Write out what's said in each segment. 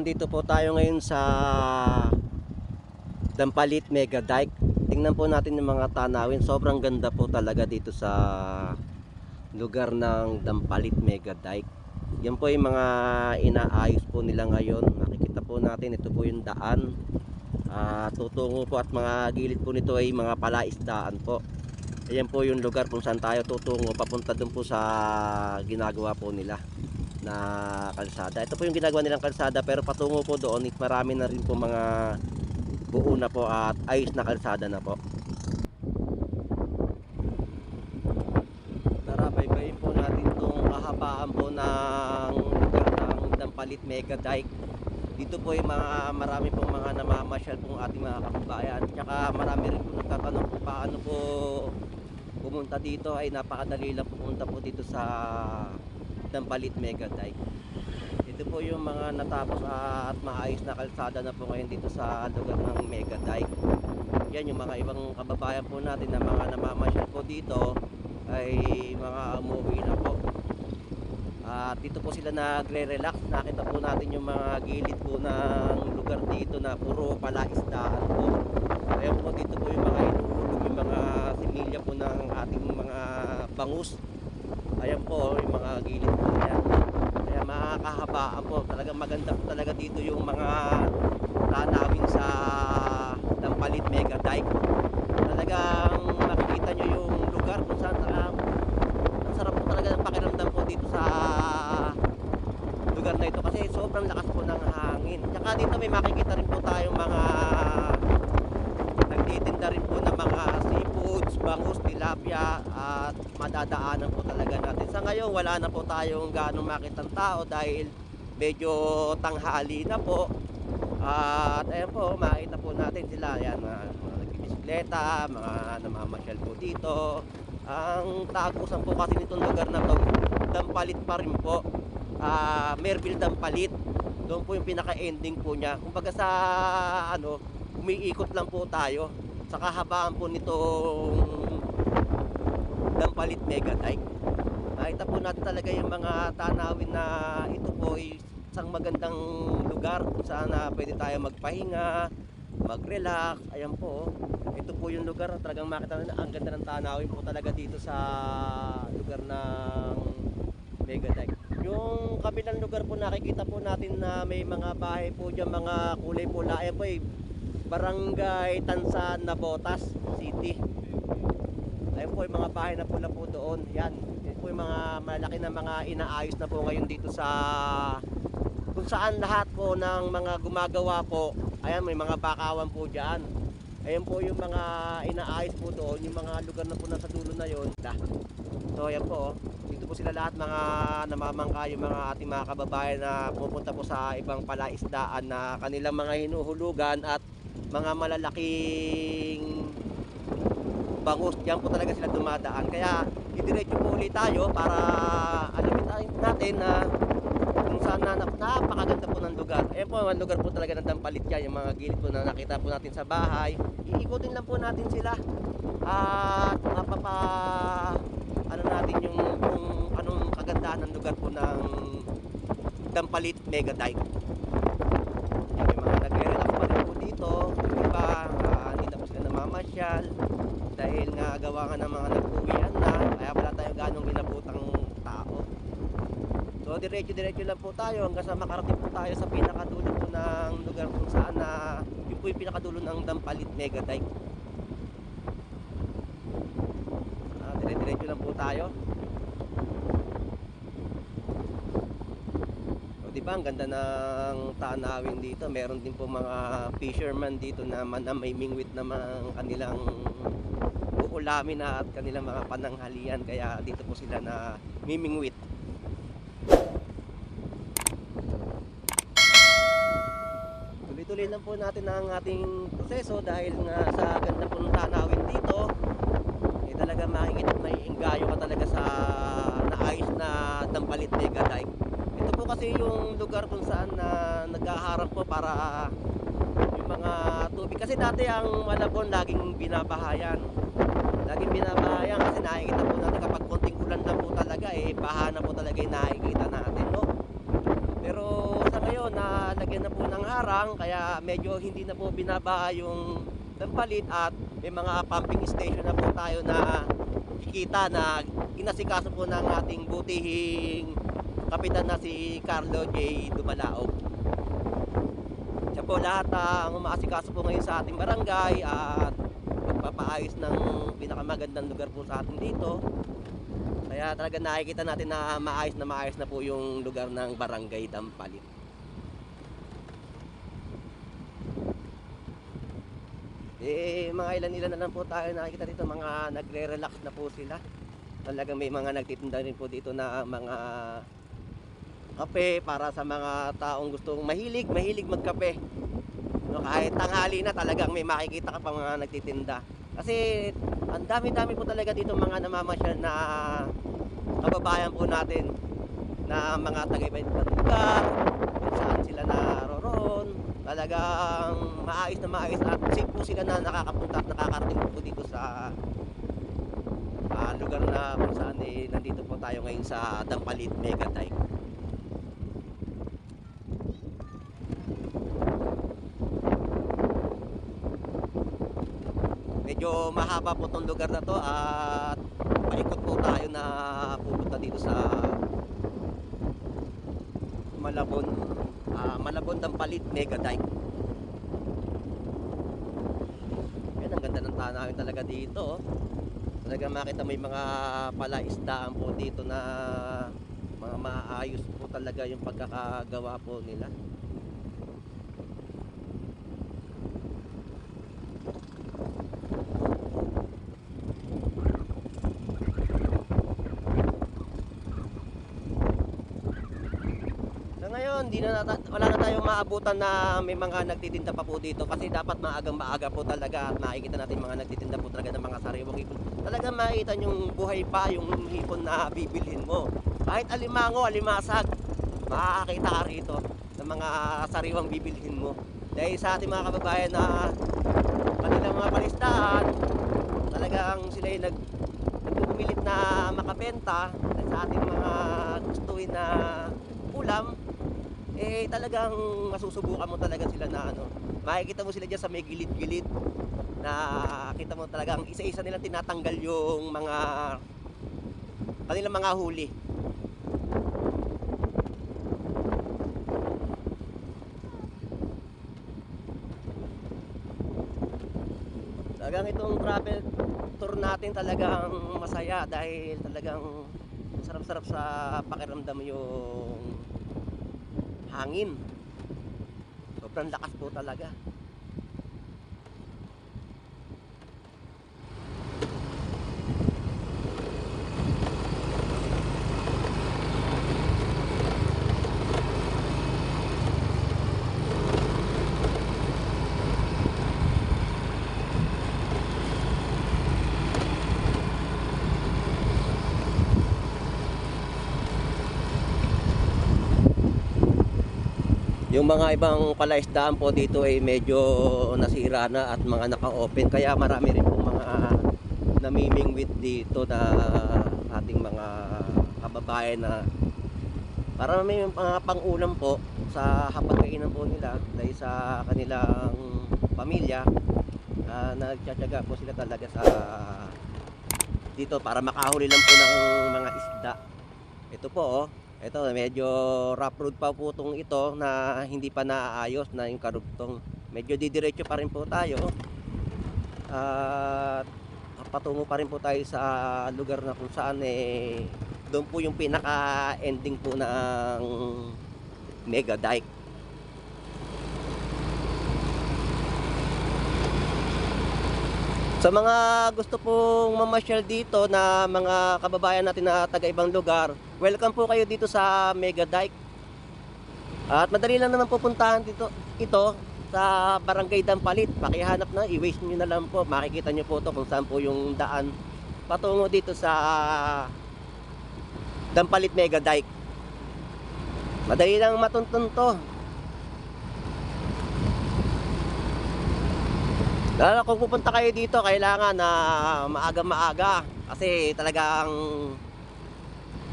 nandito po tayo ngayon sa Dampalit Mega Dike. Tingnan po natin yung mga tanawin. Sobrang ganda po talaga dito sa lugar ng Dampalit Mega Dike. Yan po yung mga inaayos po nila ngayon. Nakikita po natin, ito po yung daan. Ah, tutungo po at mga gilid po nito ay mga palaisdaan po. Ayan po yung lugar kung saan tayo tutungo papunta dun po sa ginagawa po nila na kalsada. Ito po yung ginagawa nilang kalsada pero patungo po doon marami na rin po mga buo na po at ayos na kalsada na po. Tara, baybayin po natin itong kahabaan po ng ng Dampalit Mega Dike. Dito po yung mga marami pong mga namamasyal pong ating mga kababayan. Tsaka marami rin po nagtatanong kung paano po pumunta dito ay napakadali lang pumunta po dito sa Dampalit Mega Dike. Ito po yung mga natapos at maayos na kalsada na po ngayon dito sa lugar ng Mega Dike. Yan yung mga ibang kababayan po natin na mga namamasyal po dito ay mga umuwi na po. At dito po sila nagre-relax. Nakita po natin yung mga gilid po ng lugar dito na puro palaisdaan po. Ayan po dito po yung mga inuulog yung mga similya po ng ating mga bangus. Po yung mga gilid po yan. Kaya makakahabaan po. Talagang maganda po talaga dito yung mga tanawin sa Dampalit Mega Dike. Talagang makikita nyo yung lugar kung saan ang, ang sarap po talaga ng pakiramdam po dito sa lugar na ito kasi sobrang lakas po ng hangin. Tsaka dito may makikita rin po tayong mga nagtitinda rin po ng mga seafoods, bangus, tilapia at madadaanan po talaga natin. Sa ngayon wala na po tayong ganong makitang tao dahil medyo tanghali na po. At ayan po, makita po natin sila. Ayan, mga, mga nagbibisikleta, mga namamasyal po dito. Ang tagusan po kasi nitong lugar na to, Dampalit pa rin po. Ah, Merville Dampalit. Doon po yung pinaka-ending po niya. Kumbaga sa ano, umiikot lang po tayo sa kahabaan po nitong Dampalit Mega Dike. Nakita po natin talaga yung mga tanawin na ito po ay isang magandang lugar kung saan na pwede tayo magpahinga, mag-relax. Ayan po. oh. Ito po yung lugar na talagang makita na ang ganda ng tanawin po talaga dito sa lugar ng Mega Dike. Yung kabilang lugar po nakikita po natin na may mga bahay po dyan, mga kulay pula. Ayan po eh, Barangay Tansan Nabotas City. Ayun po yung mga bahay na pula po doon. Yan. Yan po yung mga malaki na mga inaayos na po ngayon dito sa kung saan lahat po ng mga gumagawa po. Ayan, may mga bakawan po dyan. Ayan po yung mga inaayos po doon, yung mga lugar na po nasa dulo na yon. So ayan po, oh. dito po sila lahat mga namamangka yung mga ating mga kababayan na pupunta po sa ibang palaisdaan na kanilang mga hinuhulugan at mga malalaking bangus. Diyan po talaga sila dumadaan. Kaya didiretso po ulit tayo para alamin natin na kung saan na napakaganda po ng lugar. Ayan po, ang lugar po talaga ng Dampalit yan. Yung mga gilid po na nakita po natin sa bahay. Iikutin lang po natin sila. At mapapa ano natin yung kung anong kagandahan ng lugar po ng Dampalit Mega Dike. May mga nagre-relax pa rin po dito. Yung ah, hindi na po namamasyal. Dahil nga gawa nga ng mga nag-uwian na. Kaya wala tayo ganong binabutang tao. So diretso-diretso lang po tayo hanggang sa makarating po tayo sa pinakadulo po ng lugar kung saan na yun po yung pinakadulo ng Dampalit Mega Dike. Ah, dire-diretso lang po tayo. O di ba ang ganda ng tanawin dito. Meron din po mga fisherman dito na man na may mingwit naman kanilang uulamin na at kanilang mga pananghalian kaya dito po sila na mimingwit. Tuloy-tuloy lang po natin ang ating proseso dahil nga sa ganda po ng tanawin dito, eh talaga makikita at maiinggayo ka talaga sa naayos na Dampalit Mega Dike. Ito po kasi yung lugar kung saan na naghaharap po para yung mga tubig. Kasi dati ang Malabon laging binabahayan. Laging binabahayan kasi nakikita po natin kapag konting ulan lang po talaga eh, baha na po talaga yung nakikita natin, no? Pero sa ngayon, ngayon na na po ng harang kaya medyo hindi na po binaba yung tampalit at may mga pumping station na po tayo na kikita na inasikaso po ng ating butihing kapitan na si Carlo J. Dumalaog. Siya po lahat ang umaasikaso po ngayon sa ating barangay at magpapaayos ng pinakamagandang lugar po sa atin dito. Kaya talaga nakikita natin na maayos na maayos na po yung lugar ng barangay Dampalit. Eh, mga ilan-ilan na lang po tayo nakikita dito, mga nagre-relax na po sila. Talagang may mga nagtitinda rin po dito na mga kape para sa mga taong gustong mahilig, mahilig magkape. No, kahit tanghali na talagang may makikita ka pa mga nagtitinda. Kasi ang dami-dami po talaga dito mga namamasyal na kababayan po natin na mga taga-ibang lugar, kung saan sila naroroon. Talagang maayos na maayos at safe po sila na nakakapunta at nakakarating po dito sa ah, lugar na kung saan eh, nandito po tayo ngayon sa Dampalit Mega Dike. Medyo mahaba po tong lugar na to at paikot po tayo na pupunta dito sa Malabon ah, Malabon Dampalit Mega Dike. Yan, ang ganda ng tanawin talaga dito. Talaga makita may mga palaisdaan po dito na mga maayos po talaga yung pagkakagawa po nila. Ngayon, di na nata- wala na tayong maabutan na may mga nagtitinda pa po dito kasi dapat maagang maaga po talaga at makikita natin mga nagtitinda po talaga ng mga sariwang hipon. Talaga makikita yung buhay pa yung hipon na bibilhin mo. Kahit alimango, alimasag, makakakita ka rito ng mga sariwang bibilhin mo. Dahil sa ating mga kababayan na kanilang mga palistahan, talagang sila yung nag nagpupumilit na makabenta sa ating mga gustuin na ulam eh talagang masusubukan mo talaga sila na ano makikita mo sila dyan sa may gilid-gilid. Na kita mo talagang isa-isa nilang tinatanggal yung mga kanilang mga huli. Talagang itong travel tour natin talagang masaya dahil talagang sarap-sarap sa pakiramdam yung hangin. Sobrang lakas po talaga. Yung mga ibang palaisdaan po dito ay medyo nasira na at mga naka-open kaya marami rin po mga namimingwit dito na ating mga kababayan na para may mga pang-ulam po sa hapagkainan po nila dahil sa kanilang pamilya na nagtsatsaga po sila talaga sa dito para makahuli lang po ng mga isda. Ito po oh, ito, medyo rough road pa po itong ito na hindi pa naaayos na yung karugtong. Medyo didiretso pa rin po tayo. At patungo pa rin po tayo sa lugar na kung saan eh doon po yung pinaka-ending po ng Mega Dike. Sa mga gusto pong mamasyal dito na mga kababayan natin na taga ibang lugar, welcome po kayo dito sa Mega Dike. At madali lang naman pupuntahan dito ito sa Barangay Dampalit. Pakihanap na, i-waste nyo na lang po. Makikita nyo po to kung saan po yung daan patungo dito sa Dampalit Mega Dike. Madali lang matuntun to. Lalo kung pupunta kayo dito, kailangan na maaga-maaga kasi talagang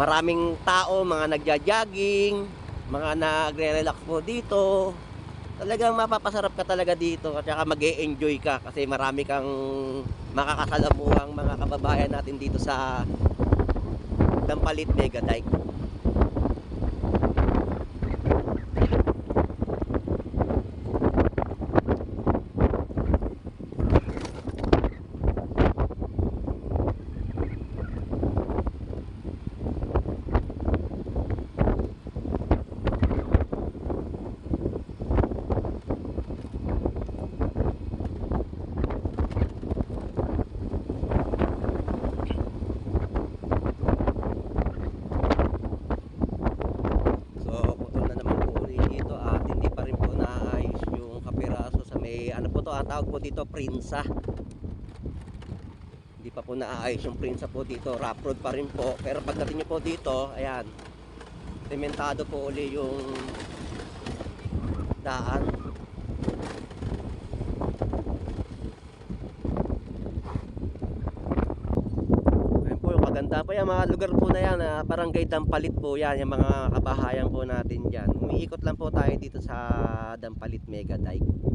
maraming tao, mga nagja-jogging, mga nagre-relax po dito. Talagang mapapasarap ka talaga dito at saka mag enjoy ka kasi marami kang makakasalamuhang mga kababayan natin dito sa Dampalit Mega Dike. So, putol na naman po ulit dito at hindi pa rin po naayos yung kapiraso sa may, ano po to, ang tawag po dito, prinsa. Hindi pa po naayos yung prinsa po dito, rough road pa rin po. Pero pagdating nyo po dito, ayan, sementado po uli yung daan. Ayun po, yung maganda po yan, mga lugar po na yan, ah, barangay Dampalit po yan, yung mga kabahayan po natin dyan. Umiikot lang po tayo dito sa Dampalit Mega Dike.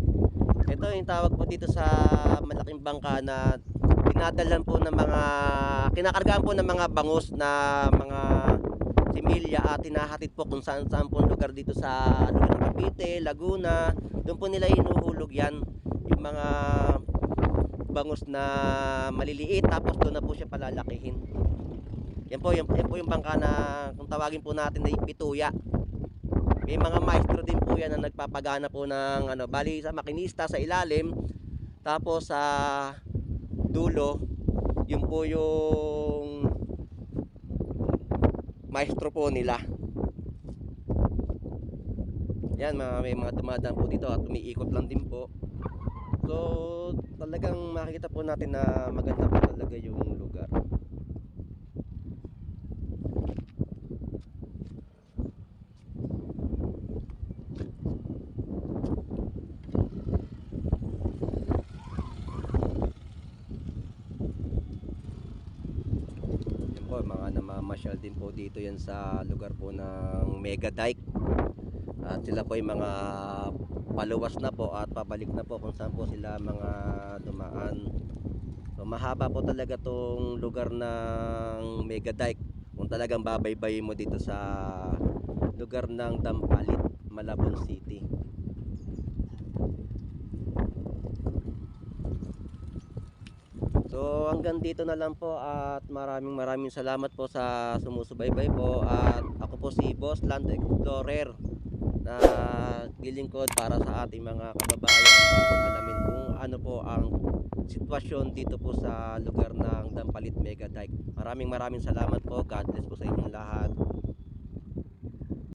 Ito yung tawag po dito sa malaking bangka na dinadalan po ng mga, kinakargaan po ng mga bangus na mga similya at tinahatid po kung saan saan po lugar dito sa lugar ng Cavite, Laguna. Doon po nila hinuhulog yan, yung mga bangus na maliliit tapos doon na po siya palalakihin. Yan po, yan, yan po yung bangka na kung tawagin po natin na pituya. May mga maestro din po yan na nagpapagana po ng ano, bali sa makinista sa ilalim tapos sa dulo yun po yung maestro po nila. Yan, mga, may mga dumadaan po dito at umiikot lang din po. So, talagang makikita po natin na maganda po talaga yung lugar. Yan po, mga namamasyal din po dito yan sa lugar po ng Mega Dike. At sila po ay mga paluwas na po at pabalik na po kung saan po sila mga dumaan. So mahaba po talaga tong lugar ng Mega Dike. Kung talagang babaybay mo dito sa lugar ng Dampalit, Malabon City. So hanggang dito na lang po at maraming maraming salamat po sa sumusubaybay po at ako po si Boss Land Explorer na gilingkod para sa ating mga kababayan alamin kung ano po ang sitwasyon dito po sa lugar ng Dampalit Mega Dike. Maraming maraming salamat po. God bless po sa inyong lahat.